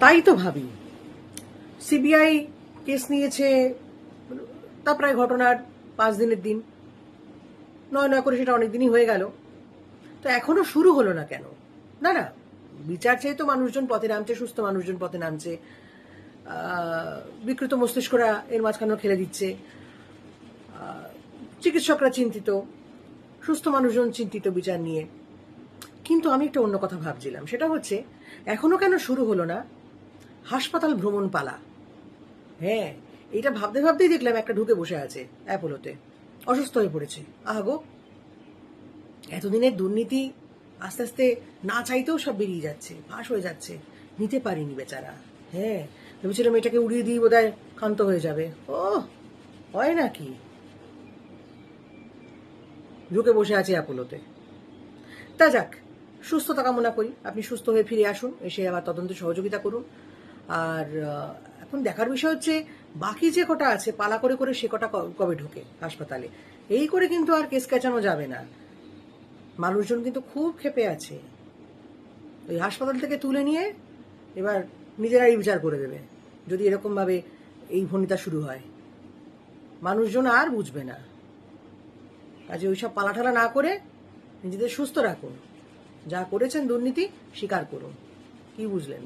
তাই তো ভাবি। সিবিআই কেস নিয়েছে, তা প্রায় ঘটনার পাঁচ দিনের দিন। নয় নয় করে সেটা অনেক দিনই হয়ে গেল। তো এখনও শুরু হলো না কেন? না না, বিচার চেয়ে তো মানুষজন পথে নামছে, সুস্থ মানুষজন পথে নামছে। বিকৃত মস্তিষ্করা এর মাঝখানেও খেলে দিচ্ছে। চিকিৎসকরা চিন্তিত, সুস্থ মানুষজন চিন্তিত বিচার নিয়ে। কিন্তু আমি একটা অন্য কথা ভাবছিলাম। সেটা হচ্ছে, এখনও কেন শুরু হলো না? হাসপাতাল ভ্রমণ পালা হ্যাঁ এটা ভাবতে ভাবতেই দেখলাম একটা ঢুকে বসে আছে অ্যাপোলোতে। অসুস্থ হয়ে পড়েছে। আহাগো এতদিনের দুর্নীতি আস্তে আস্তে না চাইতেও সব বেরিয়ে যাচ্ছে, ফাঁস হয়ে যাচ্ছে। নিতে পারিনি বেচারা। হ্যাঁ ভেবেছিলাম এটাকে উড়িয়ে দিয়ে বোধহয় ক্ষান্ত হয়ে যাবে। ও হয় নাকি? ঢুকে বসে আছে অ্যাপোলোতে। তা যাক, সুস্থতা কামনা করি। আপনি সুস্থ হয়ে ফিরে আসুন, এসে আবার তদন্তে সহযোগিতা করুন। আর এখন দেখার বিষয় হচ্ছে বাকি যে কটা আছে, পালা করে করে সে কটা কবে ঢোকে হাসপাতালে? এই করে কিন্তু আর কেস কেচানো যাবে না। মানুষজন কিন্তু খুব ক্ষেপে আছে। ওই হাসপাতাল থেকে তুলে নিয়ে এবার নিজেরাই বিচার করে দেবে, যদি এরকম ভাবে এই ভনিতা শুরু হয়। মানুষজন আর বুঝবে না। কাজে ওইসব পালাঠালা না করে নিজেদের সুস্থ রাখুন। যা করেছেন দুর্নীতি, স্বীকার করুন। কি বুঝলেন?